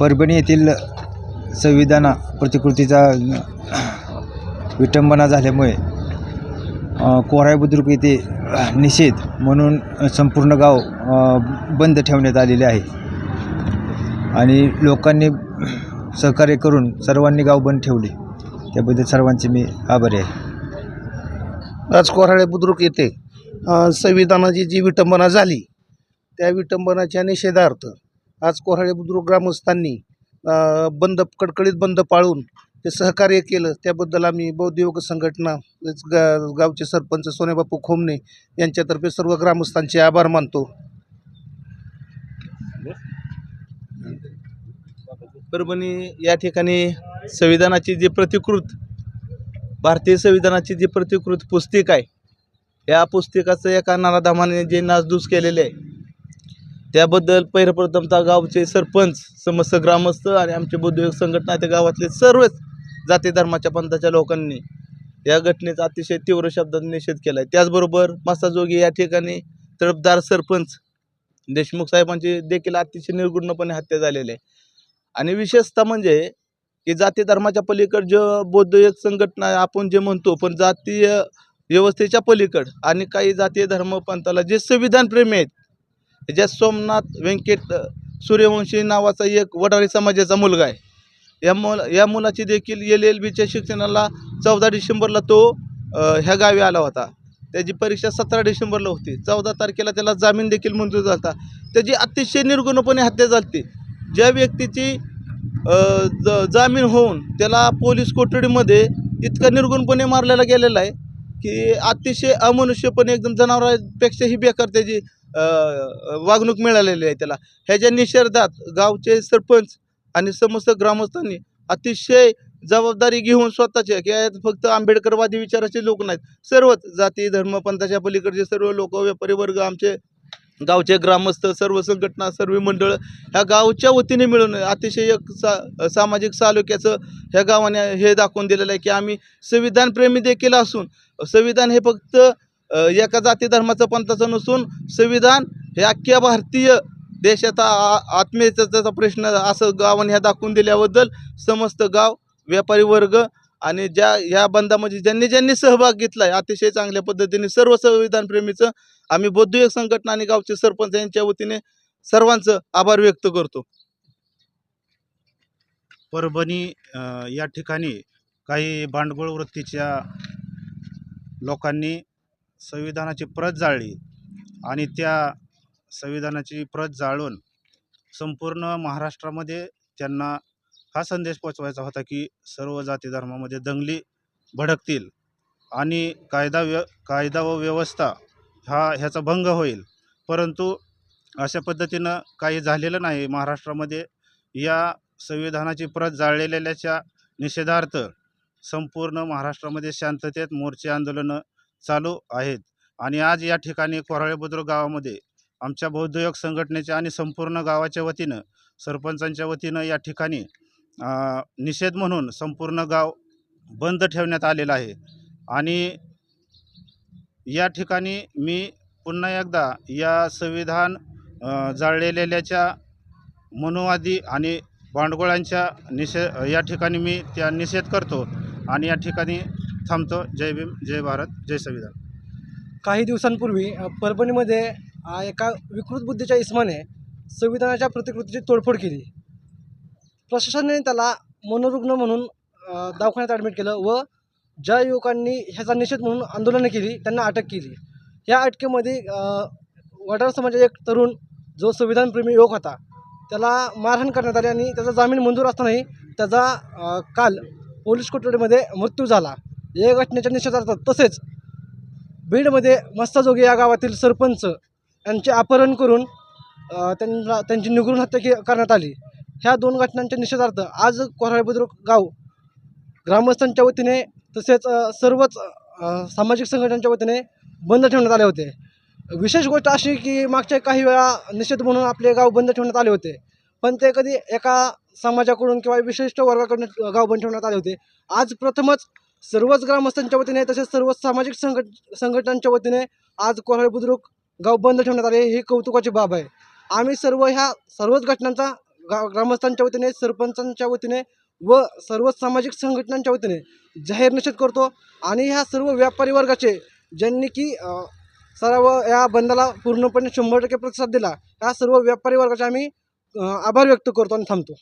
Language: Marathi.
परभणी येथील संविधाना प्रतिकृतीचा विटंबना झाल्यामुळे अ, बुद्रुक येथे निषेध म्हणून संपूर्ण गाव बंद ठेवण्यात आलेले आहे. आणि लोकांनी सहकार्य करून सर्वांनी गाव बंद ठेवले. त्याबद्दल सर्वांचे मी आभारी आहे. आज कोराळे बुद्रुक येथे संविधानाची जी विटंबना झाली त्या विटंबनाच्या निषेधार्थ आज कोराळे बुद्रुक ग्रामस्थांनी बंद कडकडीत बंद पाळून ते सहकार्य केलं. त्याबद्दल आम्ही बौद्ध योग संघटना गा गावचे सरपंच सोनेबापू खोमने यांच्यातर्फे सर्व ग्रामस्थांचे आभार मानतो. परभणी या ठिकाणी संविधानाची जी प्रतिकृत भारतीय संविधानाची जी प्रतिकृत पुस्तिका आहे या पुस्तिकाचं एका नाराधामाने जे नासधूस केलेले आहे त्याबद्दल पहिल्याप्रथमतः गावचे सरपंच समस्त ग्रामस्थ आणि आमचे बौद्धिक संघटना त्या गावातले सर्वच जाती धर्माच्या पंथाच्या लोकांनी या घटनेचा अतिशय तीव्र शब्दात निषेध केला आहे त्याचबरोबर मसाजोगी या ठिकाणी तडफदार सरपंच देशमुख साहेबांची देखील अतिशय निर्गुणपणे हत्या झालेली आहे. आणि विशेषतः म्हणजे की जाती धर्माच्या पलीकड जे बौद्ध एक संघटना आपण जे म्हणतो पण जातीय व्यवस्थेच्या पलीकड आणि काही जातीय धर्मपंथाला जे संविधानप्रेमी आहेत ज्या सोमनाथ व्यंकट सूर्यवंशी नावाचा एक वडारी समाजाचा मुलगा आहे. या मुल या मुलाची देखील एल एल बीच्या शिक्षणाला चौदा डिसेंबरला तो ह्या गावी आला होता. त्याची परीक्षा सतरा डिसेंबरला होती. चौदा तारखेला त्याला जामीन देखील मंजूर झाला त्याची अतिशय निर्गुणपणे हत्या झाली ज्या व्यक्तीची ज जामीन होऊन त्याला पोलीस कोठडीमध्ये इतका निर्गुणपणे मारलेला गेलेला आहे की अतिशय अमनुष्यपणे एकदम जनावरांपेक्षाही बेकार त्याची वागणूक मिळालेली आहे त्याला. ह्याच्या निषेधात गावचे सरपंच आणि समस्त ग्रामस्थांनी अतिशय जबाबदारी घेऊन स्वतःचे की फक्त आंबेडकरवादी विचाराचे लोक नाहीत. सर्वच जाती धर्म पंथाच्या पलीकडचे सर्व लोक व्यापारी वर्ग आमचे गावचे ग्रामस्थ सर्व संघटना सर्व मंडळ ह्या गावच्या वतीने मिळून अतिशय एक सा सामाजिक सालोक्याचं ह्या गावाने हे दाखवून दिलेलं आहे की आम्ही संविधानप्रेमी देखील असून संविधान हे फक्त एका जाती धर्माचं पंथाचं नसून संविधान हे अख्ख्या भारतीय देशाचा आ- आत्मीयतेचा प्रश्न असं गावाने ह्या दाखवून दिल्याबद्दल समस्त गाव व्यापारी वर्ग आणि ज्या ह्या बंदामध्ये ज्यांनी ज्यांनी सहभाग घेतला आहे अतिशय चांगल्या पद्धतीने सर्व संविधानप्रेमीचं आम्ही बौद्धिक संघटना आणि गावचे सरपंच यांच्या वतीने सर्वांचं आभार व्यक्त करतो. परभणी या ठिकाणी काही भांडगोळ वृत्तीच्या लोकांनी संविधानाची प्रत जाळली आणि त्या संविधानाची प्रत जाळून संपूर्ण महाराष्ट्रामध्ये त्यांना हा संदेश पोचवायचा होता की सर्व जाती धर्मामध्ये दंगली भडकतील आणि कायदा व्य कायदा व व्यवस्था हा ह्याचा भंग होईल. परंतु अशा पद्धतीनं काही झालेलं नाही. महाराष्ट्रामध्ये या संविधानाची प्रत जाळलेल्याच्या निषेधार्थ संपूर्ण महाराष्ट्रामध्ये शांततेत मोर्चे आंदोलनं चालू आहेत. आणि आज या ठिकाणी कोराळे बुद्रुक गावामध्ये आमच्या बौद्धयोग संघटनेच्या आणि संपूर्ण गावाच्या वतीनं सरपंचांच्या वतीनं या ठिकाणी निषेध म्हणून संपूर्ण गाव बंद ठेवण्यात आलेलं आहे. आणि या ठिकाणी मी पुन्हा एकदा या संविधान जाळलेल्याच्या मनोवादी आणि भांडगोळांच्या निषे या ठिकाणी मी त्या निषेध करतो. आणि या ठिकाणी थांबतो. जय भीम जय भारत जय संविधान. काही दिवसांपूर्वी अ, परभणीमध्ये अ, एका विकृत बुद्धीच्या इस्माने संविधानाच्या प्रतिकृतीची तोडफोड केली. प्रशासनाने त्याला मनोरुग्ण म्हणून अ, दवाखान्यात ॲडमिट केलं व ज्या युवकांनी ह्याचा निषेध म्हणून आंदोलनं केली त्यांना अटक केली. या अटकेमध्ये अ, वडार समाजाचा एक तरुण जो संविधानप्रेमी युवक होता त्याला मारहाण करण्यात आली आणि त्याचा जामीन मंजूर असतानाही त्याचा अ, काल पोलीस कोठडीमध्ये मृत्यू झाला. या घटनेच्या निषेधार्थ तसेच बीडमध्ये मस्ताजोगी या गावातील सरपंच यांचे अपहरण करून त्यांना त्यांची निगरून हत्या के करण्यात आली. ह्या दोन घटनांच्या निषेधार्थ आज कोराळे बुद्रुक गाव ग्रामस्थांच्या वतीने तसेच सर्वच सामाजिक संघटनांच्या वतीने बंद ठेवण्यात आले होते. विशेष गोष्ट अशी की मागच्या काही वेळा निषेध म्हणून आपले गाव बंद ठेवण्यात आले होते. पण ते कधी एका समाजाकडून किंवा विशिष्ट वर्गाकडून गाव बंद ठेवण्यात आले होते. आज प्रथमच सर्वच ग्रामस्थांच्या वतीने तसेच सर्व सामाजिक संघट संघटनांच्या वतीने आज कोराळे बुद्रुक गाव बंद ठेवण्यात आले ही कौतुकाची बाब आहे. आम्ही सर्व ह्या सर्वच घटनांचा गा ग्रामस्थांच्या वतीने सरपंचांच्या वतीने व सर्व सामाजिक संघटनांच्या वतीने जाहीर निषेध करतो आणि ह्या सर्व व्यापारी वर्गाचे ज्यांनी की सर्व या बंदला पूर्णपणे शंभर टक्के प्रतिसाद दिला या सर्व व्यापारी वर्गाचे आम्ही आभार व्यक्त करतो आणि थांबतो.